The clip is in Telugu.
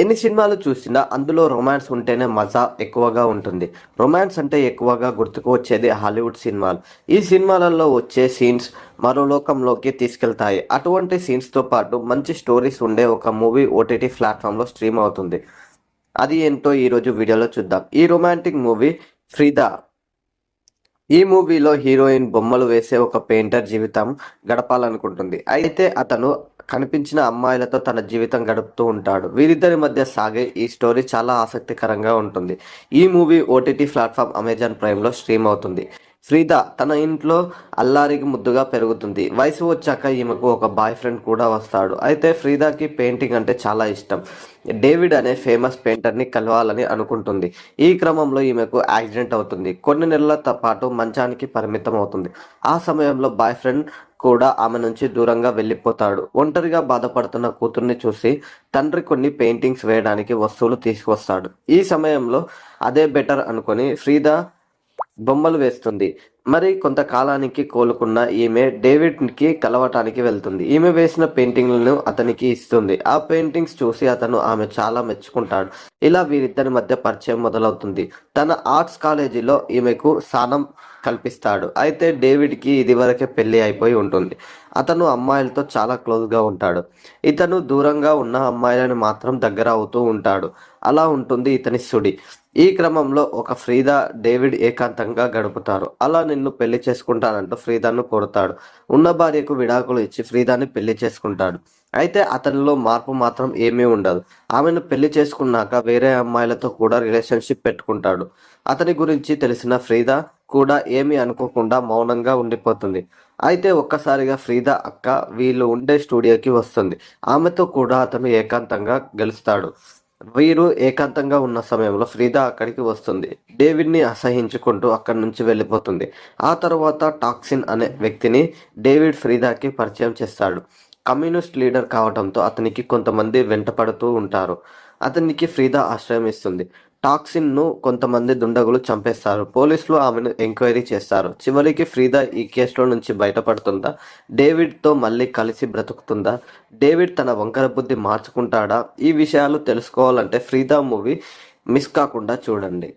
ఎన్ని సినిమాలు చూసినా అందులో రొమాన్స్ ఉంటేనే మజా ఎక్కువగా ఉంటుంది. రొమాన్స్ అంటే ఎక్కువగా గుర్తుకు వచ్చేది హాలీవుడ్ సినిమాలు. ఈ సినిమాలలో వచ్చే సీన్స్ మరో లోకంలోకి తీసుకెళ్తాయి. అటువంటి సీన్స్తో పాటు మంచి స్టోరీస్ ఉండే ఒక మూవీ ఓటీటీ ప్లాట్ఫామ్లో స్ట్రీమ్ అవుతుంది. అది ఏంటో ఈరోజు వీడియోలో చూద్దాం. ఈ రొమాంటిక్ మూవీ ఫ్రీదా ఈ మూవీలో హీరోయిన్ బొమ్మలు వేసే ఒక పెయింటర్ జీవితం గడపాలనుకుంటుంది. అయితే అతను కనిపించిన అమ్మాయిలతో తన జీవితం గడుపుతూ ఉంటాడు. వీరిద్దరి మధ్య సాగే ఈ స్టోరీ చాలా ఆసక్తికరంగా ఉంటుంది. ఈ మూవీ ఓటీటీ ప్లాట్ఫామ్ అమెజాన్ ప్రైమ్లో స్ట్రీమ్ అవుతుంది. ఫ్రీదా తన ఇంట్లో అల్లారికి ముద్దుగా పెరుగుతుంది. వయసు వచ్చాక ఈమెకు ఒక బాయ్ ఫ్రెండ్ కూడా వస్తాడు. అయితే ఫ్రీదాకి పెయింటింగ్ అంటే చాలా ఇష్టం. డేవిడ్ అనే ఫేమస్ పెయింటర్ని కలవాలని అనుకుంటుంది. ఈ క్రమంలో ఈమెకు యాక్సిడెంట్ అవుతుంది. కొన్ని నెలల పాటు మంచానికి పరిమితం అవుతుంది. ఆ సమయంలో బాయ్ ఫ్రెండ్ కూడా ఆమె నుంచి దూరంగా వెళ్ళిపోతాడు. ఒంటరిగా బాధపడుతున్న కూతుర్ని చూసి తండ్రి కొన్ని పెయింటింగ్స్ వేయడానికి వస్తువులు తీసుకొస్తాడు ఈ సమయంలో అదే బెటర్ అనుకొని ఫ్రీదా బొమ్మలు వేస్తుంది. మరి కొంతకాలానికి కోలుకున్న ఈమె డేవిడ్కి కలవటానికి వెళ్తుంది. ఈమె వేసిన పెయింటింగ్లను అతనికి ఇస్తుంది. ఆ పెయింటింగ్స్ చూసి అతను ఆమె చాలా మెచ్చుకుంటాడు. ఇలా వీరిద్దరి మధ్య పరిచయం మొదలవుతుంది. తన ఆర్ట్స్ కాలేజీలో ఈమెకు స్థానం కల్పిస్తాడు. అయితే డేవిడ్కి ఇదివరకే పెళ్ళి అయిపోయి ఉంటుంది. అతను అమ్మాయిలతో చాలా క్లోజ్గా ఉంటాడు. ఇతను దూరంగా ఉన్న అమ్మాయిలను మాత్రం దగ్గర అవుతూ ఉంటాడు. అలా ఉంటుంది ఇతని సుడి. ఈ క్రమంలో ఒక ఫ్రీదా డేవిడ్ ఏకాంతంగా గడుపుతారు. అలా నిన్ను పెళ్ళి చేసుకుంటానంటూ ఫ్రీదాను కోరుతాడు. ఉన్న భార్యకు విడాకులు ఇచ్చి ఫ్రీదాని పెళ్ళి చేసుకుంటాడు. అయితే అతనిలో మార్పు మాత్రం ఏమీ ఉండదు. ఆమెను పెళ్ళి చేసుకున్నాక వేరే అమ్మాయిలతో కూడా రిలేషన్షిప్ పెట్టుకుంటాడు. అతని గురించి తెలిసిన ఫ్రీదా కూడా ఏమీ అనుకోకుండా మౌనంగా ఉండిపోతుంది. అయితే ఒక్కసారిగా ఫ్రీదా అక్క వీళ్ళు ఉండే స్టూడియోకి వస్తుంది. ఆమెతో కూడా అతను ఏకాంతంగా గెలుస్తాడు. వీరు ఏకాంతంగా ఉన్న సమయంలో ఫ్రీదా అక్కడికి వస్తుంది. డేవిడ్ని అసహించుకుంటూ అక్కడి నుంచి వెళ్ళిపోతుంది. ఆ తర్వాత టాక్సిన్ అనే వ్యక్తిని డేవిడ్ ఫ్రీదాకి పరిచయం చేస్తాడు. కమ్యూనిస్ట్ లీడర్ కావడంతో అతనికి కొంతమంది వెంటపడుతూ ఉంటారు. అతనికి ఫ్రీదా ఆశ్రయం ఇస్తుంది. టాక్సిన్ను కొంతమంది దుండగులు చంపేస్తారు. పోలీసులు ఆమెను ఎంక్వైరీ చేస్తారు. చివరికి ఫ్రీదా ఈ కేసులో నుంచి బయటపడుతుందా? డేవిడ్తో మళ్ళీ కలిసి బ్రతుకుతుందా? డేవిడ్ తన వంకర బుద్ధి మార్చుకుంటాడా? ఈ విషయాలు తెలుసుకోవాలంటే ఫ్రీదా మూవీ మిస్ కాకుండా చూడండి.